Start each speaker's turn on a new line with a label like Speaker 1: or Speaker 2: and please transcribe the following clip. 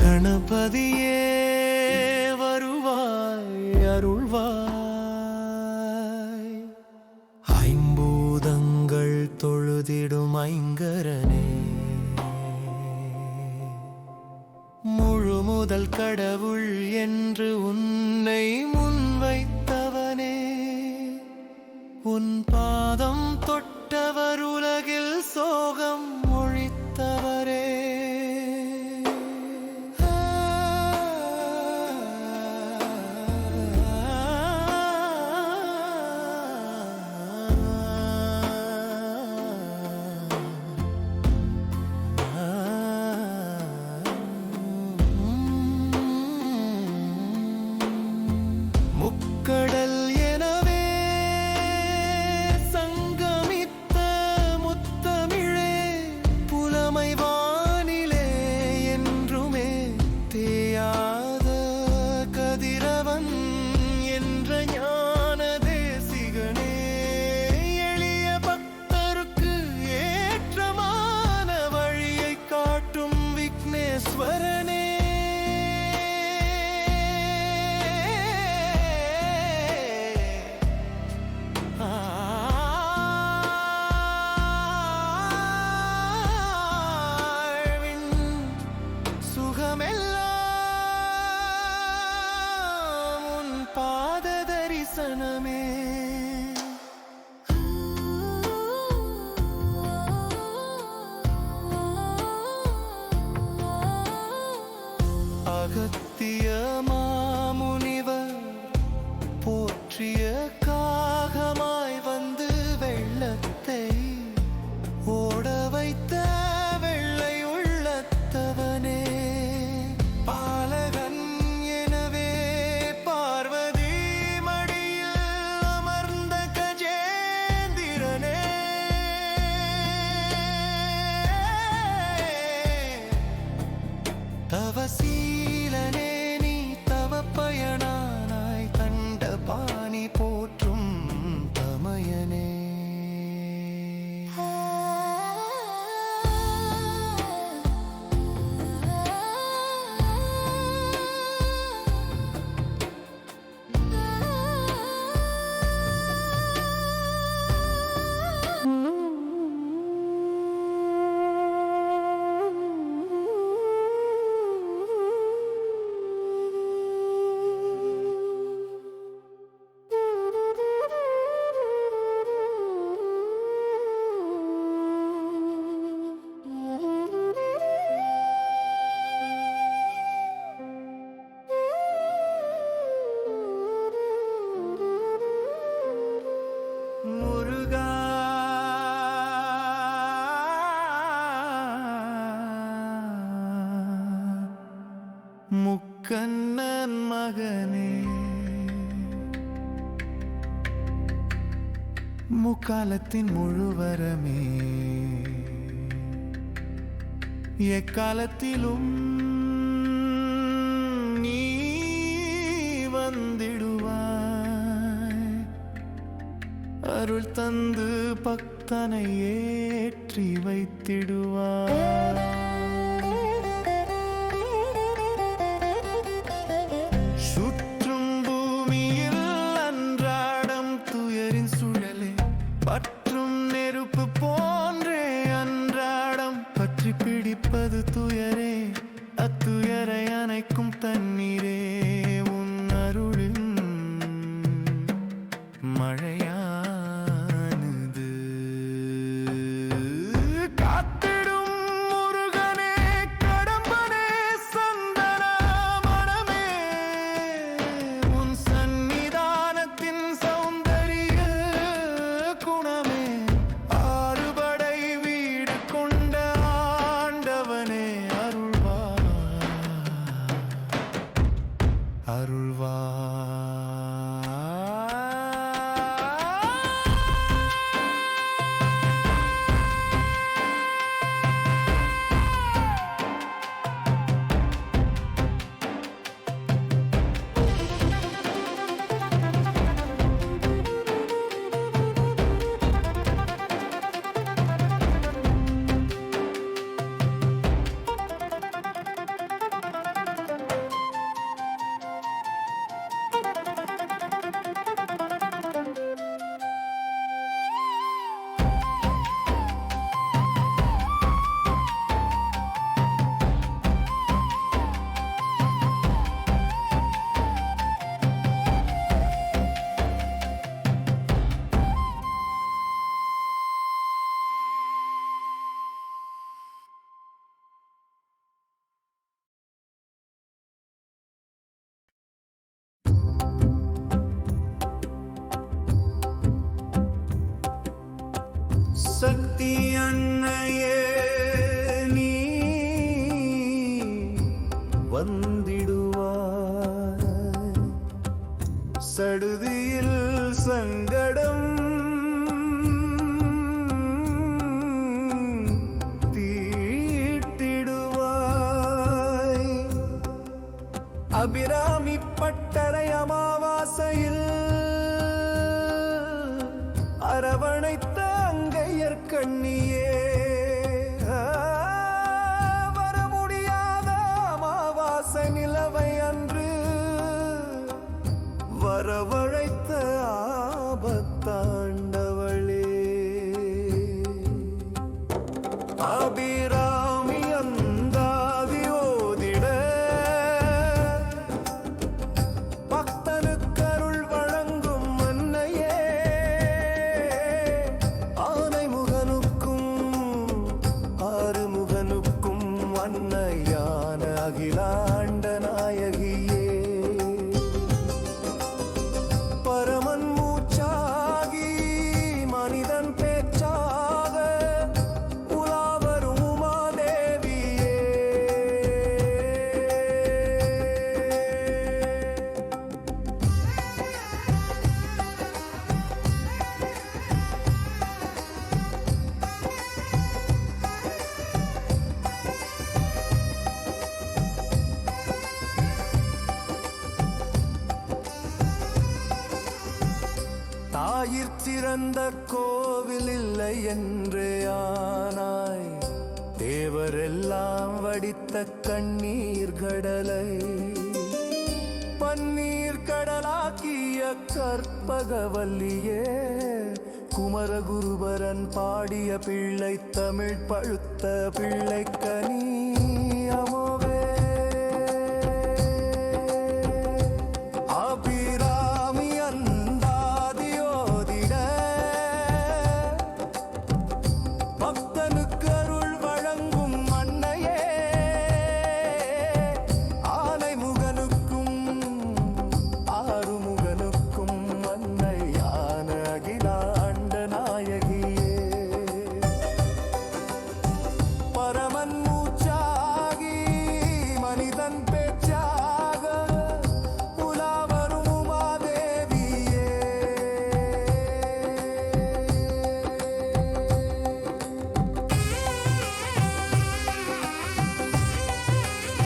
Speaker 1: கணபதியே முதல் கடவுள் என்று உன்னை முன்வை முக்கண்ணன் மகனே. முக்காலத்தின் முழுவரமே எக்காலத்திலும் நீ வந்திடுவாய். அருள் தந்து பக்தனை ஏற்றி வைத்திடுவாய். me ஆதி அன்னையே நீ வந்திடுவார் சடுதியில் சங்கடம் தீட்டிடுவாய். அபிராமி பட்டறை அமாவாசையில் அரவணைத்த கண்ணியே. வர முடியாத அமாவாசை நிலவை அன்று. வரவழ அந்த கோவில் இல்லை என்று ஆனாய். தேவரெல்லாம் வடித்த கண்ணீர் கடலை பன்னீர் கடலாக்கிய கற்பகவல்லியே குமரகுருபரன் பாடிய பிள்ளை தமிழ் பழுத்த பிள்ளைக்கனி